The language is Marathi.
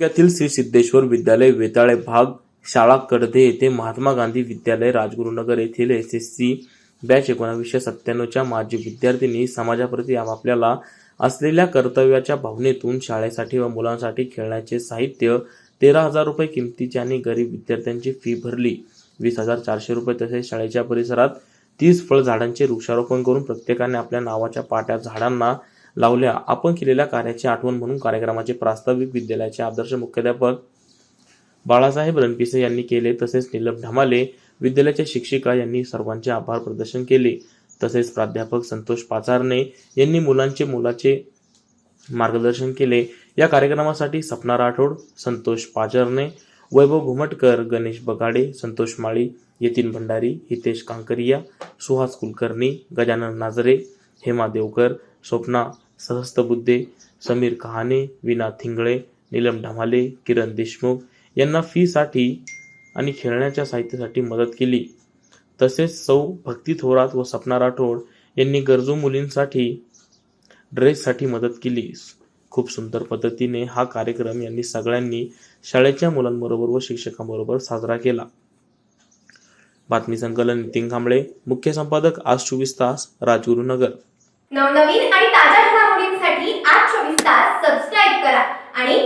तालुक्यातील श्री सिद्धेश्वर विद्यालय वेताळे भाग शाळा कडधे येथे महात्मा गांधी विद्यालय राजगुरुनगर येथील एस एस सी बॅच एकोणावीसशे सत्त्याण्णवच्या माजी विद्यार्थिनी समाजाप्रती आपल्याला असलेल्या कर्तव्याच्या भावनेतून शाळेसाठी व मुलांसाठी खेळण्याचे साहित्य तेरा हजार रुपये किमतीचे आणि गरीब विद्यार्थ्यांची फी भरली. वीस हजार चारशे रुपये तसेच शाळेच्या परिसरात तीस फळ झाडांचे वृक्षारोपण करून प्रत्येकाने आपल्या नावाच्या पाट्या झाडांना लावल्या. आपण केलेल्या कार्याची आठवण म्हणून कार्यक्रमाचे प्रास्ताविक विद्यालयाचे आदर्श मुख्याध्यापक बाळासाहेब रणपिसे यांनी केले तसेच नीलम ढमाले विद्यालयाच्या शिक्षिका यांनी सर्वांचे आभार प्रदर्शन केले. तसेच प्राध्यापक संतोष पाचारणे यांनी मुलांचे मुलाचे मार्गदर्शन केले. या कार्यक्रमासाठी सपना राठोड संतोष पाचारणे वैभव घुमटकर गणेश बगाडे संतोष माळी यतीन भंडारी हितेश कांकरिया सुहास कुलकर्णी गजानन नाजरे हेमा देवकर स्वप्ना सहस्तबुद्धे समीर कहाणे विना थिंगळे नीलम ढमाले किरण देशमुख यांना फीसाठी आणि खेळण्याच्या साहित्यासाठी मदत केली. तसेच सौ भक्ती थोरात व सपना राठोड यांनी गरजू मुलींसाठी ड्रेससाठी मदत केली. खूप सुंदर पद्धतीने हा कार्यक्रम यांनी सगळ्यांनी शाळेच्या मुलांबरोबर व शिक्षकांबरोबर साजरा केला. बातमी संकलन नितीन कांबळे मुख्य संपादक आज चोवीस तास राजगुरुनगर. नवनवीन आणि ताज्या आठ चोवीस तास सबस्क्राईब करा आणि